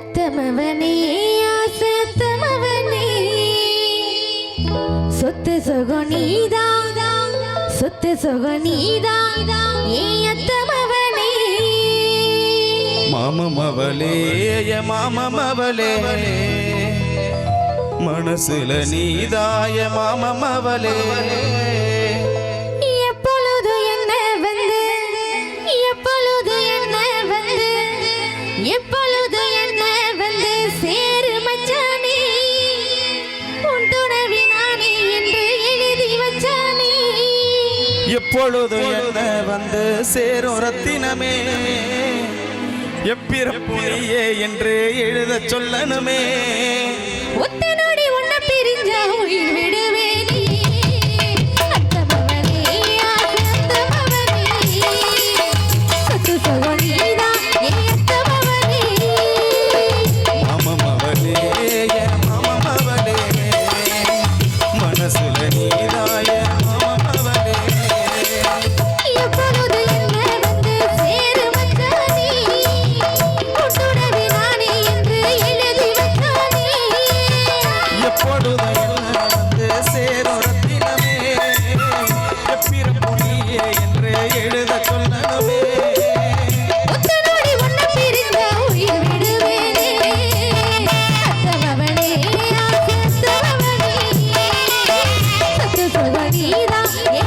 அத்தமவனே அசத்தமவனே சொத்து சொகுனிதா சொத்து சொகுனிதா ஏ அத்தமவனே. மாமமவளே மாமமவளே. மனசுல நீதாய மாமமவளே. எப்பொழுது என்ன வந்து சேரும் ரத்தினமே? எப்பிறப்புனியே என்று எழுத சொல்லணுமே. ஒத்தனோடி உன்ன பிரிஞ்ச உயிர் விடுவே. तो बड़ी